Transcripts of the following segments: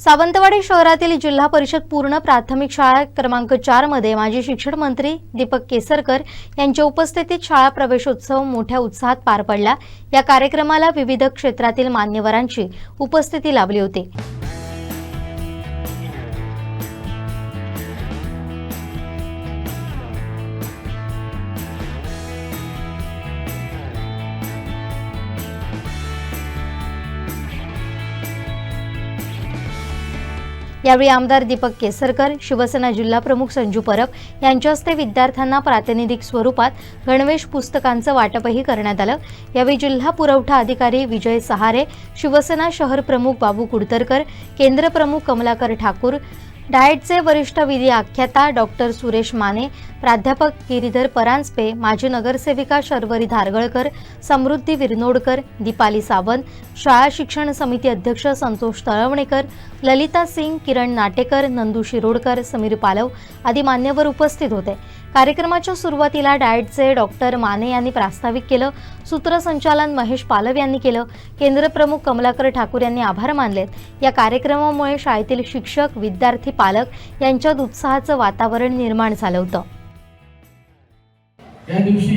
सावंतवाडी शहरातील जिल्हा परिषद पूर्ण प्राथमिक शाळा क्रमांक चारमध्ये माजी शिक्षण मंत्री दीपक केसरकर यांच्या उपस्थितीत शाळा प्रवेशोत्सव मोठ्या उत्साहात पार पडला. या कार्यक्रमाला विविध क्षेत्रातील मान्यवरांची उपस्थिती लाभली होती. यावेळी आमदार दीपक केसरकर शिवसेना जिल्हाप्रमुख संजू परब यांच्या हस्ते विद्यार्थ्यांना प्रातिनिधिक स्वरूपात गणवेश पुस्तकांचं वाटपही करण्यात आलं. यावेळी जिल्हा पुरवठा अधिकारी विजय सहारे शिवसेना शहर प्रमुख बाबू कुडतरकर केंद्र प्रमुख कमलाकर ठाकूर डाएटचे वरिष्ठ विधी आख्याता डॉक्टर सुरेश माने प्राध्यापक गिरीधर परांजपे माजी नगरसेविका शर्वरी धारगळकर समृद्धी विरनोडकर दीपाली सावंत शाळा शिक्षण समिती अध्यक्ष संतोष तळवणेकर ललिता सिंग किरण नाटेकर नंदू शिरोडकर समीर पालव आदी मान्यवर उपस्थित होते. कार्यक्रमाच्या सुरुवातीला डाएटचे डॉक्टर माने यांनी प्रास्ताविक केलं सूत्रसंचालन महेश पालव यांनी केलं केंद्रप्रमुख कमलाकर ठाकूर यांनी आभार मानलेत. या कार्यक्रमामुळे शाळेतील शिक्षक विद्यार्थी पालक यांच्यात उत्साहाचं वातावरण निर्माण झालं होतं. या दिवशी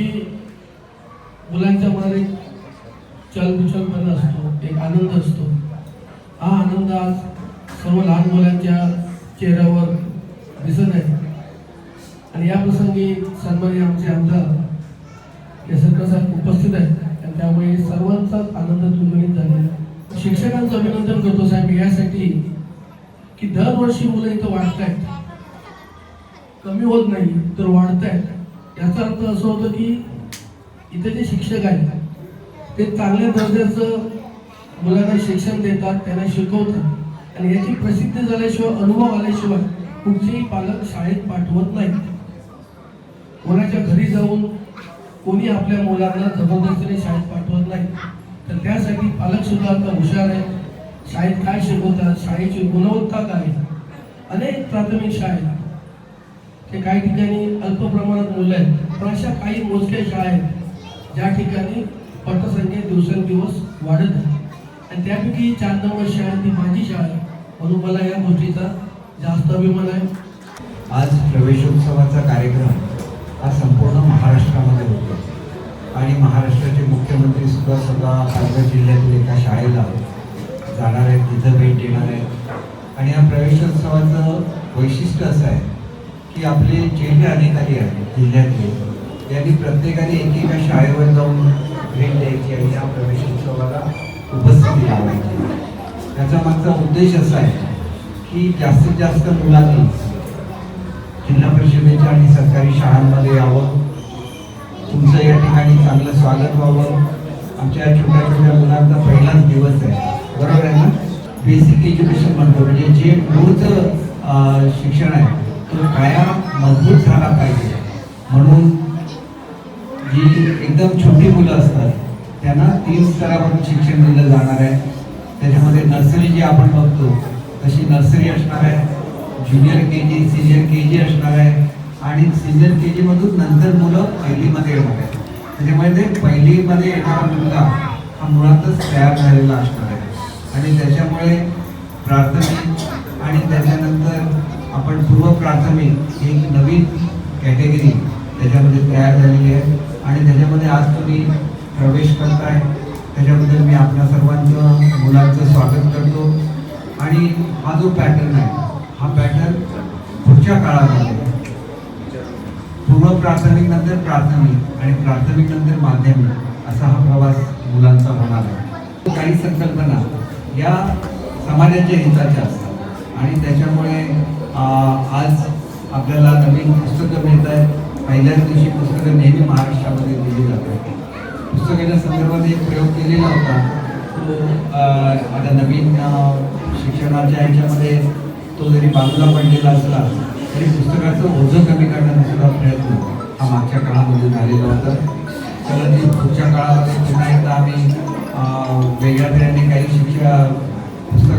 मुलांच्या मनात एक चलबिचलपणा असतो एक आनंद असतो. हा आनंद आज सर्व लहान मुलांच्या चेहऱ्यावर दिसत आहे. आणि या प्रसंगी सन्मानी आमचे आमदार केसरकर साहेब उपस्थित आहेत. आणि त्यामुळे सर्वांचाच आनंद द्विगुणित झालेला आहे. शिक्षकांचं अभिनंदन करतो साहेब यासाठी की दरवर्षी मुलं इथं वाढत आहेत कमी होत नाही तर वाढत आहेत याचा अर्थ असं होतं की इथे जे शिक्षक आहेत ते चांगल्या दर्जाचं मुलांना शिक्षण देतात त्यांना शिकवतात. आणि याची प्रसिद्धी झाल्याशिवाय अनुभव आल्याशिवाय कुठचेही पालक शाळेत पाठवत नाहीत. कोणाच्या घरी जाऊन कोणी आपल्या मुलांना जबरदस्तीने शाळेत पाठवत नाही. तर त्यासाठी पालक सुद्धा आता हुशार आहेत. शाळेत काय शिकवतात शाळेची गुणवत्ता काय अनेक प्राथमिक शाळेत ते काही ठिकाणी अल्प प्रमाणात मुलं आहेत पण अशा काही मोजक्या शाळा आहेत ज्या ठिकाणी पटसंख्या दिवसेंदिवस वाढत आहे. आणि त्यापैकी चार नंबर शाळा ती माझी शाळा आहे म्हणून मला या गोष्टीचा जास्त अभिमान आहे. आज प्रवेशोत्सवाचा कार्यक्रम हा संपूर्ण महाराष्ट्रामध्ये होतो आणि महाराष्ट्राचे मुख्यमंत्री सुद्धा स्वतः पालघर जिल्ह्यातील एका शाळेला जाणार आहेत तिथं भेट देणार आहेत. आणि या प्रवेशोत्सवाचं वैशिष्ट्य असं आहे की आपले जे जे अधिकारी आहेत जिल्ह्यातले त्यांनी प्रत्येकाने एकेका शाळेवर जाऊन भेट द्यायची आणि या प्रवेशोत्सवाला उपस्थिती लावायची. त्याचा मागचा उद्देश असा आहे की जास्तीत जास्त मुलांनी जिल्हा परिषदेच्या आणि सरकारी शाळांमध्ये यावं. तुमचं या ठिकाणी चांगलं स्वागत व्हावं. आमच्या छोट्या छोट्या मुलांचा पहिलाच दिवस आहे. बरोबर आहे ना? बेसिक एज्युकेशन म्हणतो. म्हणजे जे मूळचं शिक्षण आहे तो काया मजबूत झाला पाहिजे. म्हणून जी एकदम छोटी मुलं असतात त्यांना तीन स्तरावरून शिक्षण दिलं जाणार आहे. त्याच्यामध्ये नर्सरी जी आपण बघतो तशी नर्सरी असणार आहे junior K G senior K जी असणार आहे आणि सिनियर के जीमधून नंतर मुलं पहिलीमध्ये येणार आहे त्याच्यामुळे ते पहिलीमध्ये येणारा मुलगा हा मुळातच तयार झालेला असणार आहे. आणि त्याच्यामुळे प्राथमिक आणि त्याच्यानंतर आपण पूर्व प्राथमिक एक नवीन कॅटेगरी त्याच्यामध्ये तयार झालेली आहे. आणि त्याच्यामध्ये आज तुम्ही प्रवेश करताय. त्याच्याबद्दल मी आपल्या सर्वांचं मुलांचं स्वागत करतो. आणि हा जो पॅटर्न आहे हा पॅटर्न पुढच्या काळामध्ये पूर्व प्राथमिक नंतर प्राथमिक आणि प्राथमिक नंतर माध्यमिक असा हा प्रवास मुलांचा होणार आहे. काही संकल्पना या समाजाच्या हिताच्या असतात. आणि त्याच्यामुळे आज आपल्याला नवीन पुस्तकं मिळत आहेत. पहिल्याच दिवशी पुस्तकं नेहमी महाराष्ट्रामध्ये दिली जातात पुस्तकाच्या संदर्भात एक प्रयोग केलेला होता. तो आता नवीन शिक्षणाच्या ह्याच्यामध्ये तो जरी बाजूला पडलेला असला तरी पुस्तकाचं ओझं कमी करण्याचा प्रयत्न हा मागच्या काळामध्ये झालेला होता. तर पुढच्या काळामध्ये पुन्हा एकदा आम्ही वेगळ्या तऱ्हेने काही शिक्षा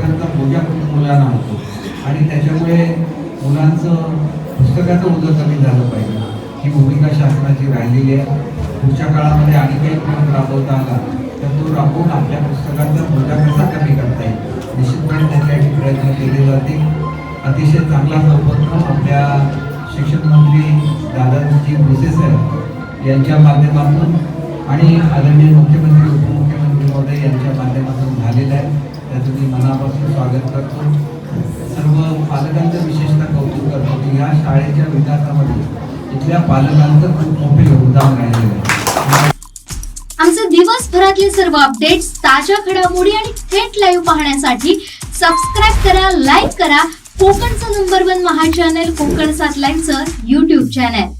पुस्तकांचा बोजा मुलांना होतो. आणि त्याच्यामुळे मुलांचं पुस्तकाचं ओझं कमी झालं पाहिजे. ही भूमिका शासनाची राहिलेली आहे. पुढच्या काळामध्ये आणि काही प्रयोग राबवता आला तर तो राबवून आपल्या पुस्तकांचा बोजा कसा कमी करता येईल? निश्चितपणे त्यासाठी प्रयत्न केले जातील. अतिशय चांगला हा उपक्रम आपल्या शिक्षण मंत्री दादाजी भुसे साहेब यांच्या माध्यमातून आणि आदरणीय मुख्यमंत्री उपमुख्यमंत्री महोदय यांच्या माध्यमातून झालेला आहे. त्याचं मी मनापासून स्वागत करतो. सर्व पालकांचं विशेषतः कौतुक करतो की ह्या शाळेच्या विकासामध्ये इथल्या पालकांचं खूप मोठे योगदान राहिलेलं आहे. आमचे दिवसभरातले सर्व अपडेट्स ताज्या घडामोडी आणि थेट लाईव्ह पाहण्यासाठी सबस्क्राईब करा लाईक करा. कोकणचं नंबर वन महा चॅनल कोकण सात लाईनचं युट्यूब चॅनल